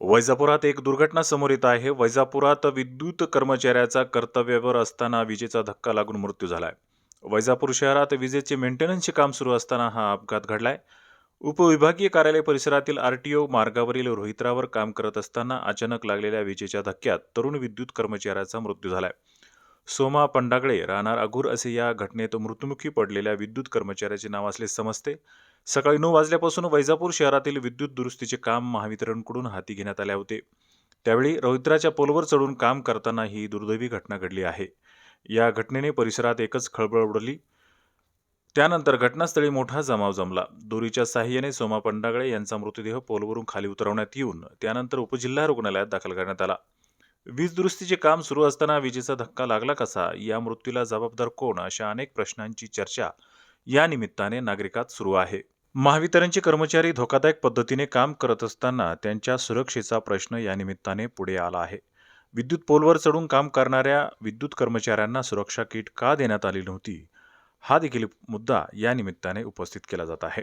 वैजापुरात एक दुर्घटना समोर येत आहे. वैजापुरात विद्युत कर्मचाऱ्याचा कर्तव्यावर असताना विजेचा धक्का लागून मृत्यू झालाय. वैजापूर शहरात विजेचे मेंटेनन्सचे काम सुरू असताना हा अपघात घडलाय. उपविभागीय कार्यालय परिसरातील आरटीओ मार्गावरील रोहित्रावर काम करत असताना अचानक लागलेल्या विजेच्या धक्क्यात तरुण विद्युत कर्मचाऱ्याचा मृत्यू झालाय. सोमा पंडागळे राहणार अघूर असे या घटनेत मृत्युमुखी पडलेल्या विद्युत कर्मचाऱ्याचे नाव असले समजते. सकाळी नऊ वाजल्यापासून वैजापूर शहरातील विद्युत दुरुस्तीचे काम महावितरणकडून हाती घेण्यात आले होते. त्यावेळी रौद्राच्या पोलवर चढून काम करताना ही दुर्दैवी घटना घडली आहे. या घटनेने परिसरात एकच खळबळ उडली. त्यानंतर घटनास्थळी मोठा जमाव जमला. दोरीच्या साह्याने सोमा पंडागळे यांचा मृतदेह पोलवरून खाली उतरवण्यात येऊन त्यानंतर उपजिल्हा रुग्णालयात दाखल करण्यात आला. वीज दुरुस्तीचे काम सुरू असताना विजेचा धक्का लागला कसा? या मृत्यूला जबाबदार कोण? अशा अनेक प्रश्नांची चर्चा या निमित्ताने नागरिकात सुरू आहे. महावितरणचे कर्मचारी धोकादायक पद्धतीने काम करत असताना त्यांच्या सुरक्षेचा प्रश्न या निमित्ताने पुढे आला आहे. विद्युत पोलवर चढून काम करणाऱ्या विद्युत कर्मचाऱ्यांना सुरक्षा किट का देण्यात आली नव्हती? हा देखील मुद्दा या निमित्ताने उपस्थित केला जात आहे.